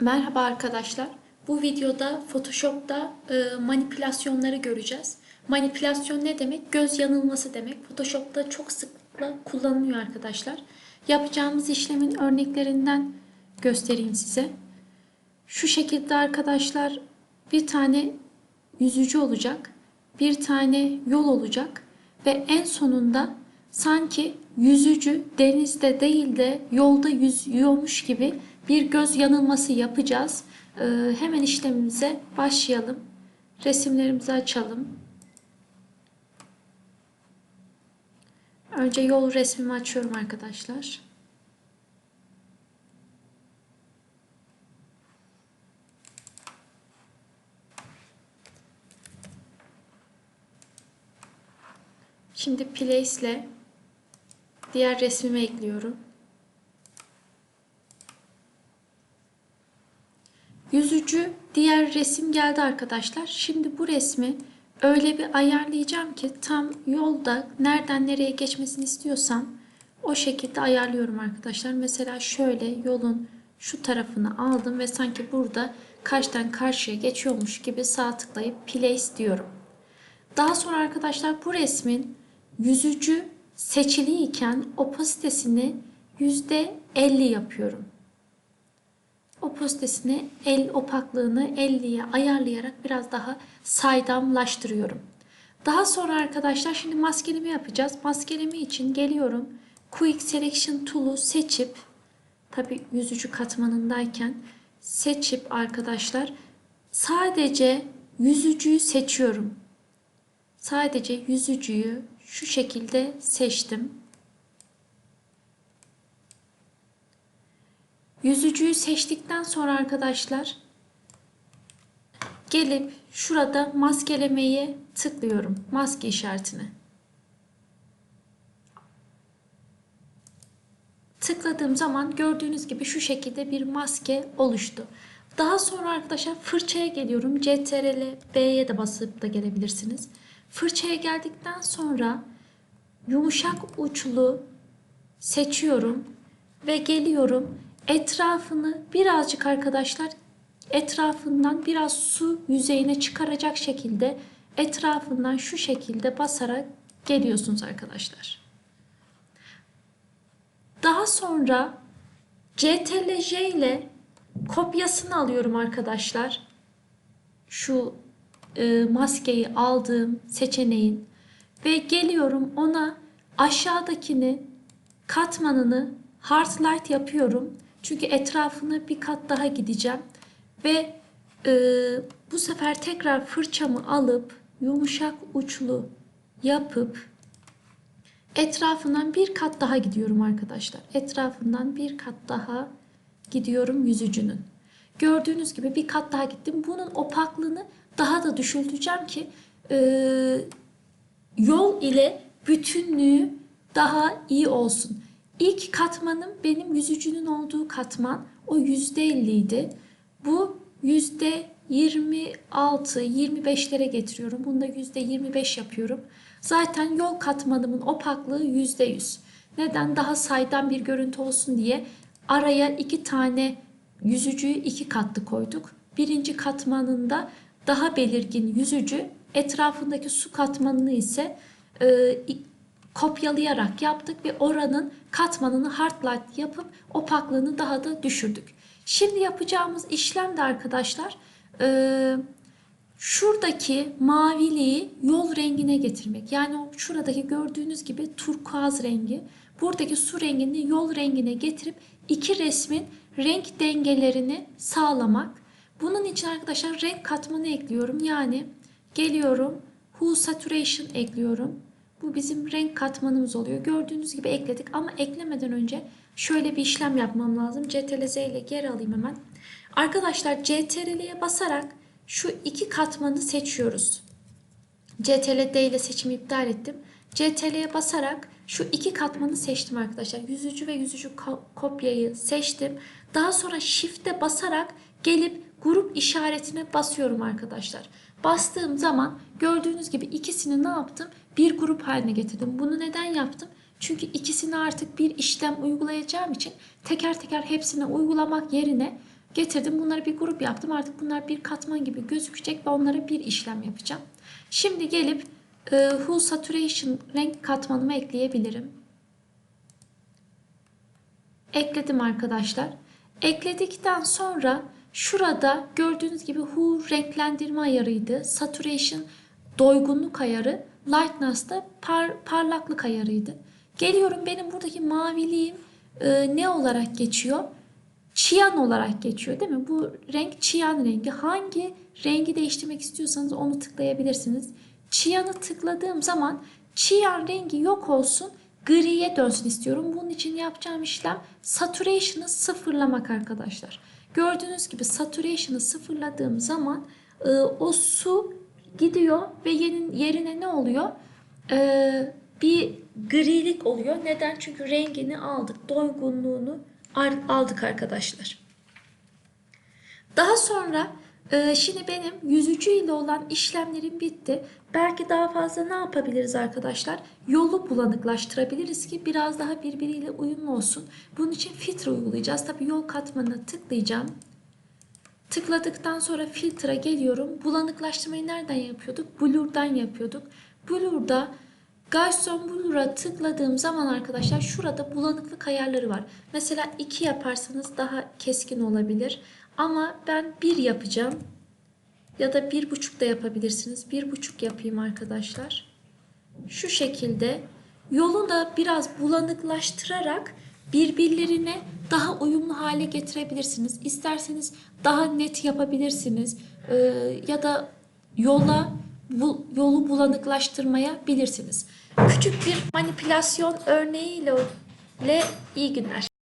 Merhaba arkadaşlar. Bu videoda Photoshop'ta e, manipülasyonları göreceğiz. Manipülasyon ne demek? Göz yanılması demek. Photoshop'ta çok sıklıkla kullanılıyor arkadaşlar. Yapacağımız işlemin örneklerinden göstereyim size. Şu şekilde arkadaşlar bir tane yüzücü olacak. Bir tane yol olacak. Ve en sonunda sanki yüzücü denizde değil de yolda yüzüyormuş gibi bir göz yanılması yapacağız. Ee, hemen işlemimize başlayalım. Resimlerimizi açalım. Önce yol resmimi açıyorum arkadaşlar. Şimdi place ile diğer resmimi ekliyorum. Yüzücü diğer resim geldi arkadaşlar. Şimdi bu resmi öyle bir ayarlayacağım ki tam yolda nereden nereye geçmesini istiyorsam o şekilde ayarlıyorum arkadaşlar. Mesela şöyle yolun şu tarafını aldım ve sanki burada karşıdan karşıya geçiyormuş gibi sağ tıklayıp place diyorum. Daha sonra arkadaşlar bu resmin yüzücü seçiliyken opasitesini %50 yapıyorum opasitesini, el opaklığını 50'ye ayarlayarak biraz daha saydamlaştırıyorum. Daha sonra arkadaşlar şimdi maskeleme yapacağız. Maskeleme için geliyorum. Quick Selection Tool'u seçip tabi yüzücü katmanındayken seçip arkadaşlar sadece yüzücüyü seçiyorum. Sadece yüzücüyü şu şekilde seçtim. Yüzücüyü seçtikten sonra arkadaşlar gelip şurada maskelemeye tıklıyorum. Maske işaretine. Tıkladığım zaman gördüğünüz gibi şu şekilde bir maske oluştu. Daha sonra arkadaşlar fırçaya geliyorum. CTRL B'ye de basıp da gelebilirsiniz. Fırçaya geldikten sonra yumuşak uçlu seçiyorum ve geliyorum etrafını birazcık arkadaşlar etrafından biraz su yüzeyine çıkaracak şekilde etrafından şu şekilde basarak geliyorsunuz arkadaşlar. Daha sonra CTRL J ile kopyasını alıyorum arkadaşlar. Şu e, maskeyi aldığım seçeneğin ve geliyorum ona aşağıdakini katmanını hard light yapıyorum çünkü etrafına bir kat daha gideceğim. Ve e, bu sefer tekrar fırçamı alıp yumuşak uçlu yapıp etrafından bir kat daha gidiyorum arkadaşlar. Etrafından bir kat daha gidiyorum yüzücünün. Gördüğünüz gibi bir kat daha gittim. Bunun opaklığını daha da düşülteceğim ki e, yol ile bütünlüğü daha iyi olsun. İlk katmanım benim yüzücünün olduğu katman. O yüzde 50'ydi. Bu yüzde 26, 25'lere getiriyorum. Bunda yüzde 25 yapıyorum. Zaten yol katmanımın opaklığı yüzde 100. Neden? Daha saydam bir görüntü olsun diye araya iki tane yüzücüyü iki katlı koyduk. Birinci katmanında daha belirgin yüzücü, etrafındaki su katmanını ise e, kopyalayarak yaptık ve oranın katmanını hard light yapıp opaklığını daha da düşürdük. Şimdi yapacağımız işlem de arkadaşlar e, şuradaki maviliği yol rengine getirmek. Yani o şuradaki gördüğünüz gibi turkuaz rengi buradaki su rengini yol rengine getirip iki resmin renk dengelerini sağlamak. Bunun için arkadaşlar renk katmanı ekliyorum. Yani geliyorum Hue Saturation ekliyorum. Bu bizim renk katmanımız oluyor. Gördüğünüz gibi ekledik ama eklemeden önce şöyle bir işlem yapmam lazım. CTRL Z ile geri alayım hemen. Arkadaşlar CTRL'ye basarak şu iki katmanı seçiyoruz. CTRL D ile seçimi iptal ettim. CTRL'ye basarak şu iki katmanı seçtim arkadaşlar. Yüzücü ve yüzücü kopyayı seçtim. Daha sonra Shift'e basarak gelip grup işaretine basıyorum arkadaşlar. Bastığım zaman gördüğünüz gibi ikisini ne yaptım? Bir grup haline getirdim. Bunu neden yaptım? Çünkü ikisini artık bir işlem uygulayacağım için teker teker hepsini uygulamak yerine getirdim. Bunları bir grup yaptım. Artık bunlar bir katman gibi gözükecek ve onlara bir işlem yapacağım. Şimdi gelip e, Hull Saturation renk katmanımı ekleyebilirim. Ekledim arkadaşlar. Ekledikten sonra şurada gördüğünüz gibi Hue renklendirme ayarıydı. Saturation doygunluk ayarı. Lightness da par, parlaklık ayarıydı. Geliyorum benim buradaki maviliğim e, ne olarak geçiyor? Çiyan olarak geçiyor değil mi? Bu renk çiyan rengi. Hangi rengi değiştirmek istiyorsanız onu tıklayabilirsiniz. Çiyanı tıkladığım zaman çiyan rengi yok olsun griye dönsün istiyorum. Bunun için yapacağım işlem saturation'ı sıfırlamak arkadaşlar. Gördüğünüz gibi saturation'ı sıfırladığım zaman e, o su gidiyor ve yerin, yerine ne oluyor? E, bir grilik oluyor. Neden? Çünkü rengini aldık. Doygunluğunu aldık arkadaşlar. Daha sonra e, şimdi benim yüzücü ile olan işlemlerim bitti. Belki daha fazla ne yapabiliriz arkadaşlar? Yolu bulanıklaştırabiliriz ki biraz daha birbiriyle uyumlu olsun. Bunun için filtre uygulayacağız. Tabii yol katmanına tıklayacağım. Tıkladıktan sonra filtre geliyorum. Bulanıklaştırmayı nereden yapıyorduk? Blur'dan yapıyorduk. Blur'da Gaussian Blur'a tıkladığım zaman arkadaşlar şurada bulanıklık ayarları var. Mesela 2 yaparsanız daha keskin olabilir. Ama ben 1 yapacağım. Ya da 1,5 da yapabilirsiniz. 1,5 yapayım arkadaşlar. Şu şekilde yolu da biraz bulanıklaştırarak birbirlerine daha uyumlu hale getirebilirsiniz. İsterseniz daha net yapabilirsiniz. Ee, ya da yola bu yolu bulanıklaştırmaya bilirsiniz. Küçük bir manipülasyon örneğiyle iyi günler.